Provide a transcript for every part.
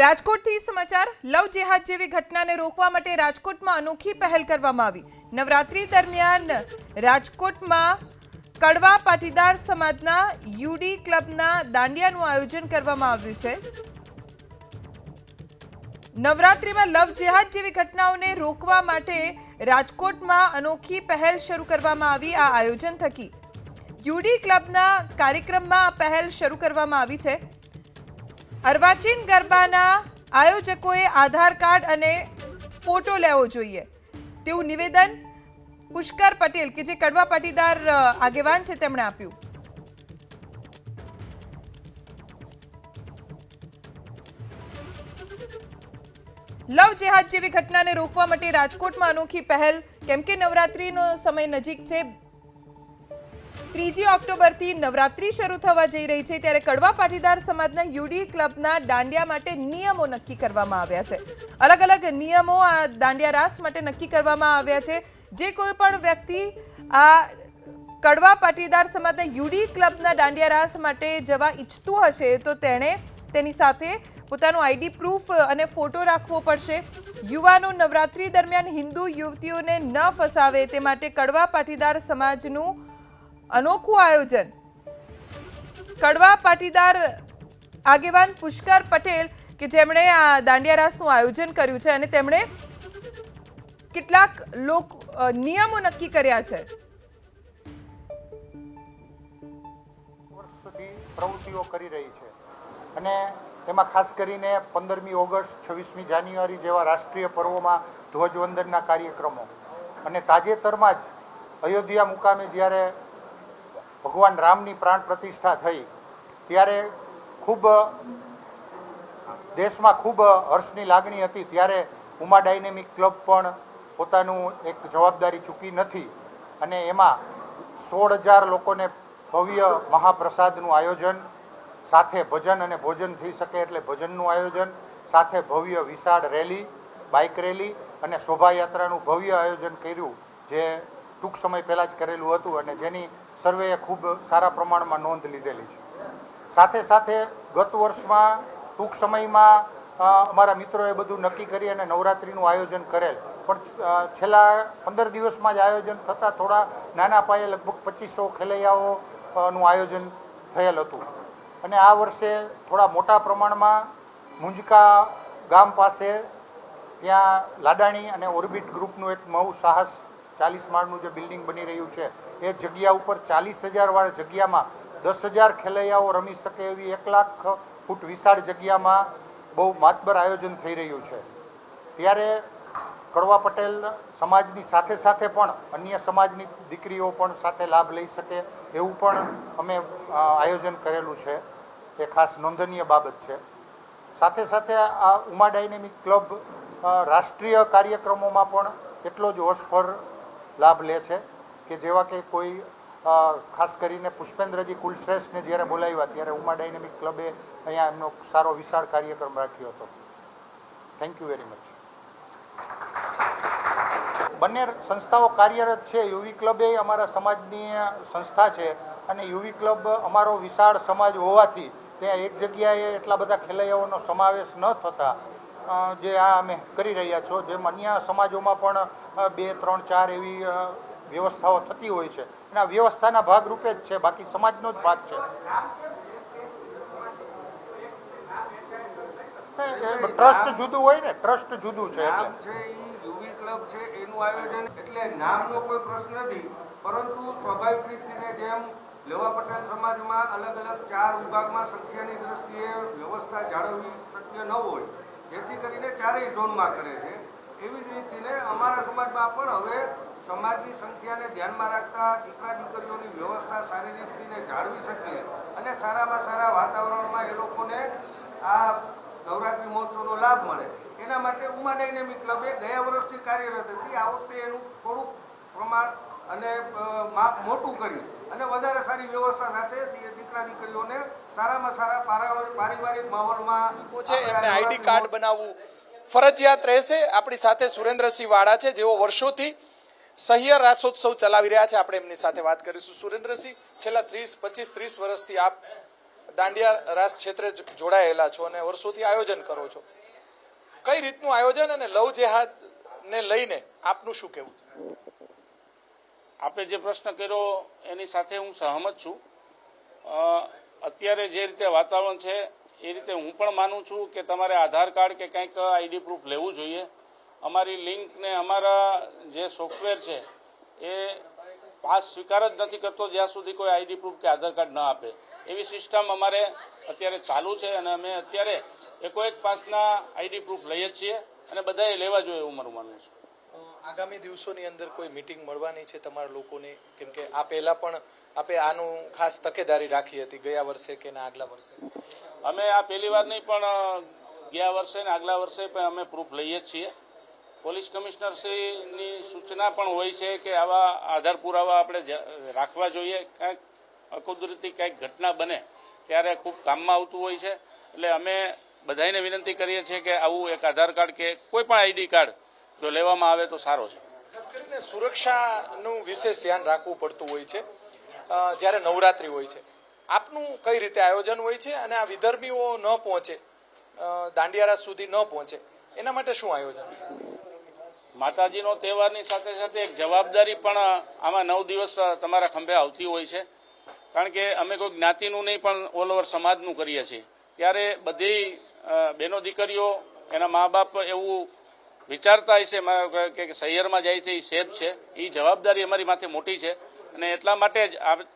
રાજકોટથી સમાચાર, લવ જેહાદ જેવી ઘટનાને રોકવા માટે રાજકોટમાં અનોખી પહેલ કરવામાં આવી. નવરાત્રી દરમિયાન રાજકોટમાં કડવા પાટીદાર સમાજના યુડી ક્લબના દાંડિયાનું આયોજન કરવામાં આવ્યું છે. નવરાત્રીમાં લવ જેહાદ જેવી ઘટનાઓને રોકવા માટે રાજકોટમાં અનોખી પહેલ શરૂ કરવામાં આવી, આ આયોજન થકી. યુડી ક્લબના કાર્યક્રમમાં પહેલ શરૂ કરવામાં આવી છે. અર્વાચીન ગરબાના આયોજકોએ આધાર કાર્ડ અને ફોટો લેવો જોઈએ. તેવું નિવેદન પુષ્કર પટેલ કે જે કડવા પાટીદાર આગેવાન છે તેમણે આપ્યું. લવ જેહાદ જેવી ઘટનાને રોકવા માટે રાજકોટમાં અનોખી પહેલ, કેમ કે નવરાત્રીનો સમય નજીક છે. ત્રીજી ઓક્ટોબરથી નવરાત્રી શરૂ થવા જઈ રહી છે ત્યારે કડવા પાટીદાર સમાજના યુડી ક્લબના દાંડિયા માટે નિયમો નક્કી કરવામાં આવ્યા છે. અલગ અલગ નિયમો આ દાંડિયા રાસ માટે નક્કી કરવામાં આવ્યા છે. જે કોઈ પણ વ્યક્તિ આ કડવા પાટીદાર સમાજના યુડી ક્લબના દાંડિયા રાસ માટે જવા ઈચ્છતું હશે તો તેણે તેની સાથે પોતાનું આઈડી પ્રૂફ અને ફોટો રાખવો પડશે. યુવાનો નવરાત્રી દરમિયાન હિન્દુ યુવતીઓને ન ફસાવે તે માટે કડવા પાટીદાર સમાજનું અનોખું આયોજન. કડવા પાટીદાર આગેવાન પુષ્કર પટેલ કે જેમણે આ દાંડિયા રાસનું આયોજન કર્યું છે અને તેમણે કેટલાક લોક નિયમો નક્કી કર્યા છે. પ્રવૃત્તિઓ કરી રહી છે. અને એમાં ખાસ કરીને પંદરમી ઓગસ્ટ, છવ્વીસમી જાન્યુઆરી જેવા રાષ્ટ્રીય પર્વોમાં ધ્વજવંદનના કાર્યક્રમો. અને તાજેતરમાં જ અયોધ્યા મુકામે જ્યારે ભગવાન રામની પ્રાણ પ્રતિષ્ઠા થઈ, ત્યારે ખૂબ, દેશમાં ખૂબ હર્ષની લાગણી હતી, ત્યારે ઉમા ડાયનેમિક ક્લબ પણ પોતાનું એક જવાબદારી ચૂકી નથી. અને એમાં સોળ હજાર લોકોને ભવ્ય મહાપ્રસાદનું આયોજન, સાથે ભજન અને ભોજન થઈ શકે એટલે ભજનનું આયોજન, સાથે ભવ્ય વિશાળ રેલી, બાઇક રેલી અને શોભાયાત્રાનું ભવ્ય આયોજન કર્યું, જે ટૂંક સમય પહેલાં જ કરેલું હતું અને જેની સર્વેએ ખૂબ સારા પ્રમાણમાં નોંધ લીધેલી છે. સાથે સાથે ગત વર્ષમાં ટૂંક સમયમાં અમારા મિત્રોએ બધું નક્કી કરી અને નવરાત્રિનું આયોજન કરેલ. પણ છેલ્લા પંદર દિવસમાં જ આયોજન થતાં થોડા નાના પાયે લગભગ પચીસો ખેલૈયાઓ નું આયોજન થયેલ હતું. અને આ વર્ષે થોડા મોટા પ્રમાણમાં મુંજકા ગામ પાસે ત્યાં લાડાણી અને ઓર્બિટ ગ્રુપનું એક મહુ સાહસ ચાલીસ માળનું જે બિલ્ડિંગ બની રહ્યું છે, એ જગ્યા ઉપર ચાલીસ હજારવાળા જગ્યામાં દસ હજાર ખેલૈયાઓ રમી શકે એવી એક લાખ ફૂટ વિશાળ જગ્યામાં બહુ માતબર આયોજન થઈ રહ્યું છે. ત્યારે કડવા પટેલ સમાજની સાથે સાથે પણ અન્ય સમાજની દીકરીઓ પણ સાથે લાભ લઈ શકે એવું પણ અમે આયોજન કરેલું છે. એ ખાસ નોંધનીય બાબત છે. સાથે સાથે આ ઉમા ડાયનેમિક ક્લબ રાષ્ટ્રીય કાર્યક્રમોમાં પણ એટલો જ હોશભર લાભ લે છે કે જેવા કે કોઈ ખાસ કરીને પુષ્પેન્દ્રજી કુલશ્રેષ્ઠને જ્યારે બોલાવ્યા, ત્યારે ઉમા ડાયનેમિક ક્લબે અહીંયા એમનો સારો વિશાળ કાર્યક્રમ રાખ્યો હતો. થેન્ક યુ વેરી મચ બંને સંસ્થાઓ કાર્યરત છે. યુવી ક્લબ અમારા સમાજની સંસ્થા છે અને યુવી ક્લબ અમારો વિશાળ સમાજ હોવાથી ત્યાં એક જગ્યાએ એટલા બધા ખેલૈયાઓનો સમાવેશ ન થતા જે આ અમે કરી રહ્યા છો. જેમ અન્ય સમાજોમાં પણ બે ત્રણ ચાર એવી વ્યવસ્થાઓ થતી હોય છે. અને આ વ્યવસ્થાના ભાગરૂપે જ છે બાકી સમાજનો જ ભાગ છે. ટ્રસ્ટ જુદું હોય ને ટ્રસ્ટ જુદું છે યુવી ક્લબ છે એનું આયોજન એટલે નામનો કોઈ પ્રશ્ન નથી. પરંતુ સ્વાભાવિક રીતે જેમ લેવા પટેલ સમાજમાં અલગ અલગ ચાર વિભાગમાં સંખ્યાની દ્રષ્ટિએ વ્યવસ્થા જાળવવી શક્ય ન હોય જેથી કરીને ચારેય ઝોનમાં કરે છે. એવી જ રીતથી અમારા સમાજમાં પણ હવે સમાજની સંખ્યાને ધ્યાનમાં રાખતા દીકરા દીકરીઓની વ્યવસ્થા સારી રીતથી જાળવી શકીએ અને સારામાં સારા વાતાવરણમાં એ લોકોને આ નવરાત્રિ મહોત્સવનો લાભ મળે. એના માટે ઉમા ડાયનેમિક ક્લબે ગયા વર્ષથી કાર્યરત હતી. આ વખતે એનું થોડુંક પ્રમાણ અને માપ મોટું કરી અને વધારે સારી વ્યવસ્થા સાથે દીકરા દીકરીઓને સારામાં સારા પારા- પારિવારિક માહોલમાં એમને આઈડી કાર્ડ બનાવવું. ફરજિયાત રહેશે. આપણી સાથે સુરેન્દ્રસિંહ વાળા છે, જેઓ વર્ષોથી સહિયર રાસોત્સવ ચલાવી રહ્યા છે. આપણે એમની સાથે વાત કરીશું. સુરેન્દ્રસિંહ, છેલ્લા ત્રીસ, પચીસ, ત્રીસ વર્ષથી આપ દાંડિયા રાસ ક્ષેત્રે જોડાયેલા છો અને વર્ષોથી આયોજન કરો છો. કઈ રીતનું આયોજન અને લવ જેહાદ ને લઈને આપનું શું કહેવું આપણે આપે જે પ્રશ્ન કર્યો એની સાથે હું સહમત છું. અત્યારે જે રીતે વાતાવરણ છે એ રીતે હું પણ માનું છું કે તમારે આધાર કાર્ડ કે કંઈક આઈડી પ્રૂફ લેવું જોઈએ. અમારી લિંક અમારા જે સોફ્ટવેર છે, એ પાસ સ્વીકાર જ નથી કરતો જ્યાં સુધી કોઈ આઈડી પ્રૂફ કે આધાર કાર્ડ ન આપે. એવી સિસ્ટમ અમારે અત્યારે ચાલુ છે અને અમે અત્યારે એકો એક પાસના આઈડી પ્રૂફ લઈએ છીએ અને બધાએ લેવા જોઈએ એવું મારું માનવું છે. આગામી દિવસોની અંદર કોઈ મિટિંગ મળવાની છે તમારા લોકોની? કેમ કે આ પહેલા પણ આપે આનું ખાસ તકેદારી રાખી હતી ગયા વર્ષે કે ના આગલા વર્ષે? અમે આ પહેલી વાર નહીં, પણ ગયા વર્ષે ને આગલા વર્ષે પણ અમે પ્રૂફ લઈએ જ છીએ. પોલીસ કમિશનરશ્રીની સૂચના પણ હોય છે કે આવા આધાર પુરાવા આપણે રાખવા જોઈએ. કાંઈક અકુદરતી કાંઈક ઘટના બને, ત્યારે ખૂબ કામમાં આવતું હોય છે. એટલે અમે બધાને વિનંતી કરીએ છીએ કે આવું એક આધાર કાર્ડ કે કોઈ પણ આઈડી કાર્ડ જો લેવામાં આવે તો સારો છે. ખાસ કરીને સુરક્ષાનું વિશેષ ધ્યાન રાખવું પડતું હોય છે. જ્યારે નવરાત્રી હોય છે. આપનું કઈ રીતે આયોજન હોય છે અને આ વિધર્મીઓ ન પહોંચે દાંડિયારા સુધી ન પહોંચે, એના માટે શું આયોજન? માતાજીનો તહેવારની સાથે સાથે એક જવાબદારી પણ આમાં નવ દિવસ તમારા ખંભે આવતી હોય છે. કારણ કે અમે કોઈ જ્ઞાતિનું નહીં, પણ ઓલ ઓવર સમાજનું કરીએ છીએ. ત્યારે બધી બહેનો દીકરીઓ, એના મા બાપ એવું વિચારતા હશે કે શહેરમાં જાય છે એ સેફ છે. એ જવાબદારી અમારી માથે મોટી છે. અને એટલા માટે જ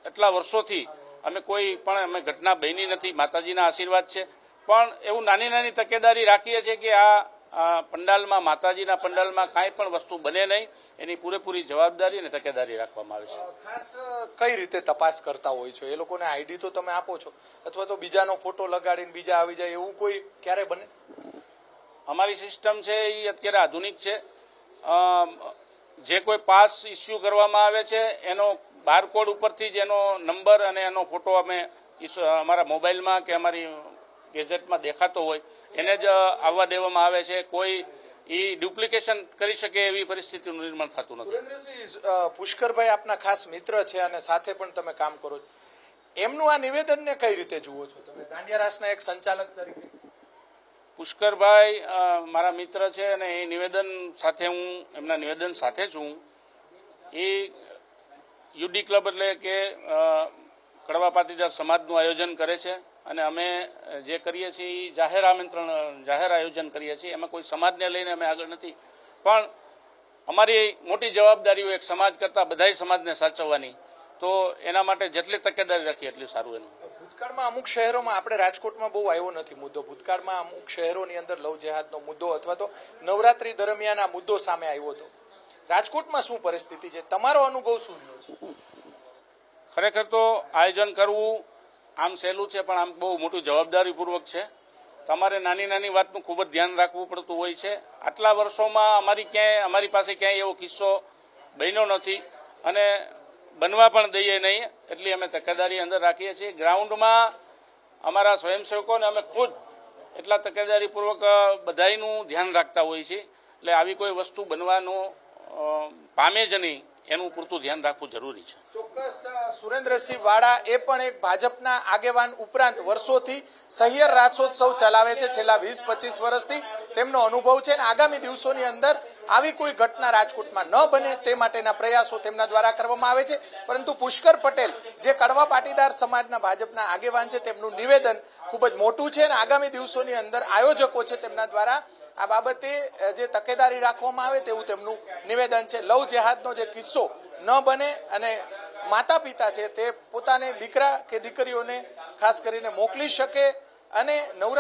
એટલા વર્ષોથી અમે કોઈ પણ અમે ઘટના બની નથી માતાજીના આશીર્વાદ છે. પણ એવું નાની નાની તકેદારી રાખીએ છીએ કે આ આ પંડાલમાં માતાજીના પંડાલમાં કાંઈ પણ વસ્તુ બને નહીં એની પૂરેપૂરી જવાબદારી અને તકેદારી રાખવામાં આવે છે. ખાસ કઈ રીતે તપાસ કરતા હોય છો? એ લોકોને આઈડી તો તમે આપો છો અથવા તો બીજાનો ફોટો લગાડીને બીજા આવી જાય એવું કોઈ ક્યારે બને? અમારી સિસ્ટમ છે એ અત્યારે આધુનિક છે. જે કોઈ પાસ ઇસ્યુ કરવામાં આવે છે એનો બારકોડ ઉપરથી જ એનો નંબર અને એનો ફોટો અમે અમારા મોબાઈલમાં કે અમારી ગેઝેટમાં દેખાતો હોય એને જ આવવા દેવામાં આવે છે. કોઈ એ ડુપ્લિકેશન કરી શકે એવી પરિસ્થિતિનું નિર્માણ થતું નથી. સુરેન્દ્રસિંહ પુષ્કરભાઈ આપના ખાસ મિત્ર છે અને સાથે પણ તમે કામ કરો છો. એમનું આ નિવેદનને કઈ રીતે જુઓ છો તમે? દાંડિયા રાસના એક સંચાલક તરીકે? પુષ્કરભાઈ મારા મિત્ર છે અને એ નિવેદન સાથે હું એમના નિવેદન સાથે છું એ યુડી ક્લબ એટલે કે કડવા પાટીદાર સમાજનું આયોજન કરે છે અને અમે જે કરીએ છીએ એ જાહેર આમંત્રણ, જાહેર આયોજન કરીએ છીએ. એમાં કોઈ સમાજને લઈને અમે આગળ નથી. પણ અમારી મોટી જવાબદારીઓ એક સમાજ કરતાં બધાય સમાજને સાચવવાની. તો એના માટે જેટલી તકેદારી રાખીએ એટલું સારું એનું. ભૂતકાળમાં અમુક શહેરોમાં આપણે રાજકોટમાં બહુ આવ્યો નથી મુદ્દો. ભૂતકાળમાં અમુક શહેરોની અંદર લવ જેહાદનો મુદ્દો અથવા તો નવરાત્રી દરમિયાન આ મુદ્દો સામે આવ્યો હતો. રાજકોટમાં શું પરિસ્થિતિ છે? તમારો અનુભવ શું રહ્યો છે? ખરેખર તો આયોજન કરવું આમ સહેલું છે, પણ આમ બહુ મોટું જવાબદારીપૂર્વક છે. તમારે નાની નાની વાતનું ખૂબ જ ધ્યાન રાખવું પડતું હોય છે. આટલા વર્ષોમાં અમારી ક્યાંય, અમારી પાસે ક્યાંય એવો કિસ્સો બન્યો નથી અને બનવા પણ દઈએ નહીં, એટલી અમે તકેદારી અંદર રાખીએ છીએ. ગ્રાઉન્ડમાં અમારા સ્વયંસેવકોને અમે ખુદ એટલા તકેદારીપૂર્વક બધાનું ધ્યાન રાખતા હોઈએ છીએ. એટલે આવી કોઈ વસ્તુ બનવાનું પામે જ નહીં. એનું પૂરતું ધ્યાન રાખવું જરૂરી છે. ચોક્કસ સુરેન્દ્રસિંહ વાળા એ પણ એક ભાજપના આગેવાન ઉપરાંત વર્ષોથી સહિયર રાસોત્સવ ચલાવે છે. છેલ્લા વીસ, પચીસ વર્ષથી તેમનો અનુભવ છે અને આગામી દિવસોની અંદર આવી કોઈ ઘટના રાજકોટમાં ન બને તે માટેના પ્રયાસો તેમના દ્વારા કરવામાં આવે છે. પરંતુ પુષ્કર પટેલ, જે કડવા પાટીદાર સમાજના ભાજપના આગેવાન છે, તેમનું નિવેદન ખૂબ જ મોટું છે અને આગામી દિવસોની અંદર આયોજકો છે તેમના દ્વારા આ બાબતે જે તકેદારી રાખવામાં આવે તેવું તેમનું નિવેદન છે. લવ જેહાદનો જે કિસ્સો ન બને અને માતા પિતા છે તે પોતાને દીકરા કે દીકરીઓને ખાસ કરીને મોકલી શકે અને નવરાત્રી